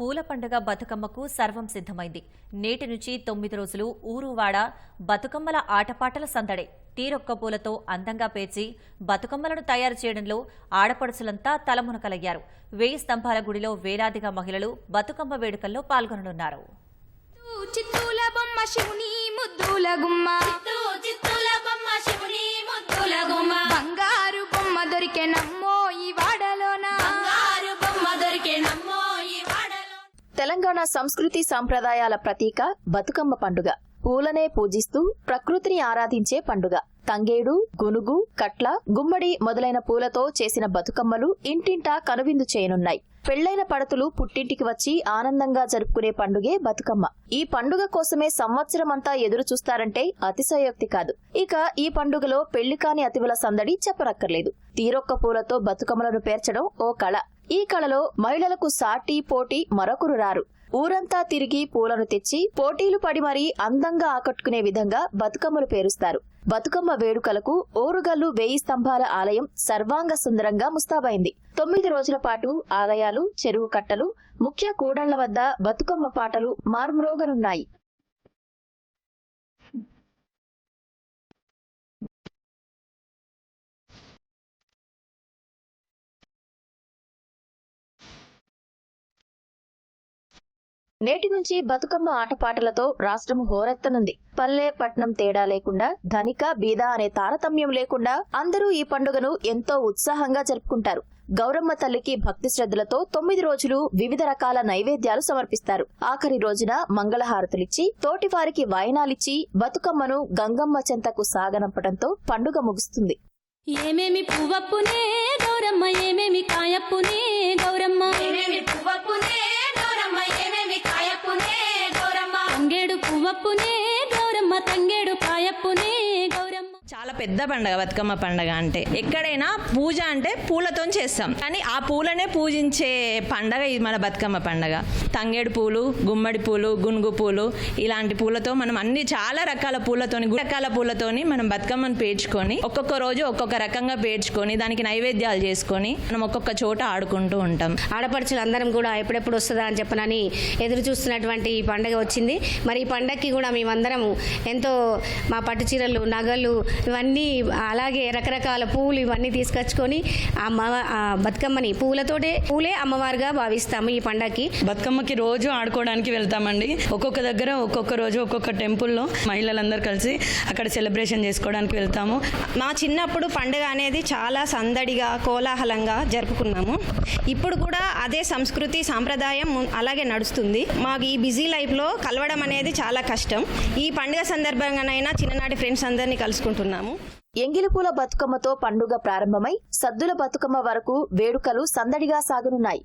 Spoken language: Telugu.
పూల పండుగ బతుకమ్మకు సర్వం సిద్ధమైంది. నేటి నుంచి తొమ్మిది రోజులు ఊరువాడ బతుకమ్మల ఆటపాటల సందడే. తీరొక్క పూలతో అందంగా పేర్చి బతుకమ్మలను తయారు చేయడంలో ఆడపడుచులంతా తలమునకలయ్యారు. వేయి స్తంభాల గుడిలో వేలాదిగా మహిళలు బతుకమ్మ వేడుకల్లో పాల్గొననున్నారు. చిత్తూల బొమ్మ శివుని ముద్దుల గుమ్మ. చిత్తుల బొమ్మ శివుని ముద్దుల గుమ్మ. బంగారు బొమ్మ దొరికెనమ్మో తెలంగాణ సంస్కృతి సంప్రదాయాల ప్రతీక బతుకమ్మ పండుగ. పూలనే పూజిస్తూ ప్రకృతిని ఆరాధించే పండుగ. తంగేడు గునుగు కట్ల గుమ్మడి మొదలైన పూలతో చేసిన బతుకమ్మలు ఇంటింటా కనువిందు చేయనున్నాయి. పెళ్ళైన పడతులు పుట్టింటికి వచ్చి ఆనందంగా జరుపుకునే పండుగే బతుకమ్మ. ఈ పండుగ కోసమే సంవత్సరమంతా ఎదురు చూస్తారంటే అతిశయోక్తి కాదు. ఇక ఈ పండుగలో పెళ్ళి కాని అతివుల సందడి చెప్పరక్కర్లేదు తీరొక్క పూలతో బతుకమ్మలను పేర్చడం ఓ కళ. ఈ కళలో మహిళలకు సాటి పోటీ మరొకరు రారు. ఊరంతా తిరిగి పూలను తెచ్చి పోటీలు పడి మరీ అందంగా ఆకట్టుకునే విధంగా బతుకమ్మలు పేరుస్తారు. బతుకమ్మ వేడుకలకు ఓరుగల్లు వేయి స్తంభాల ఆలయం సర్వాంగ సుందరంగా ముస్తాబైంది. తొమ్మిది రోజుల పాటు ఆలయాలు చెరువు కట్టలు ముఖ్య కూడళ్ళ వద్ద బతుకమ్మ పాటలు మార్మ్రోగనున్నాయి. నేటి నుంచి బతుకమ్మ ఆటపాటలతో రాష్ట్రం హోరెత్తనుంది. పల్లె పట్నం తేడా లేకుండా ధనిక బీద అనే తారతమ్యం లేకుండా అందరూ ఈ పండుగను ఎంతో ఉత్సాహంగా జరుపుకుంటారు. గౌరమ్మ తల్లికి భక్తి శ్రద్ధలతో తొమ్మిది రోజులు వివిధ రకాల నైవేద్యాలు సమర్పిస్తారు. ఆఖరి రోజున మంగళహారతులిచ్చి తోటివారికి వాయనాలిచ్చి బతుకమ్మను గంగమ్మ చెంతకు సాగనంపడంతో పండుగ ముగుస్తుంది. ఏమేమి పువ్వప్పునే గౌరమ్మ ఏమేమి కాయప్పునే అప్పునే గౌరమ్మ తంగేడు పెద్ద పండగ బతుకమ్మ పండగ అంటే. ఎక్కడైనా పూజ అంటే పూలతో చేస్తాం. కానీ ఆ పూలనే పూజించే పండగ ఇది మన బతుకమ్మ పండగ. తంగేడు పూలు గుమ్మడి పూలు గునుగు పూలు ఇలాంటి పూలతో మనం అన్ని చాలా రకాల పూలతోని రకాల పూలతోని మనం బతుకమ్మను పేర్చుకొని ఒక్కొక్క రోజు ఒక్కొక్క రకంగా పేర్చుకొని దానికి నైవేద్యాలు చేసుకొని మనం ఒక్కొక్క చోట ఆడుకుంటూ ఉంటాం. ఆడపడుచులు అందరం కూడా ఎప్పుడెప్పుడు వస్తుందా అని చెప్పనని ఎదురు చూస్తున్నటువంటి ఈ పండగ వచ్చింది. మరి ఈ పండగకి కూడా మేమందరము ఎంతో మా పట్టు చీరలు నగలు ఇవన్నీ అలాగే రకరకాల పూలు ఇవన్నీ తీసుకొచ్చుకొని అమ్మ బతుకమ్మని పూలతోటే పూలే అమ్మవారుగా భావిస్తాము ఈ పండగకి బతుకమ్మకి రోజు ఆడుకోవడానికి వెళ్తామండి. ఒక్కొక్క దగ్గర ఒక్కొక్క రోజు ఒక్కొక్క టెంపుల్లో మహిళలందరూ కలిసి అక్కడ సెలబ్రేషన్ చేసుకోవడానికి వెళ్తాము. మా చిన్నప్పుడు పండుగ అనేది చాలా సందడిగా కోలాహలంగా జరుపుకున్నాము. ఇప్పుడు కూడా అదే సంస్కృతి సాంప్రదాయం ము- అలాగే నడుస్తుంది. మాకు ఈ బిజీ లైఫ్లో కలవడం అనేది చాలా కష్టం. ఈ పండుగ సందర్భంగానైనా చిన్ననాటి ఫ్రెండ్స్ అందరినీ కలుసుకుంటున్నాము. ఎంగిలిపూల బతుకమ్మతో పండుగ ప్రారంభమై సద్దుల బతుకమ్మ వరకు వేడుకలు సందడిగా సాగనున్నాయి.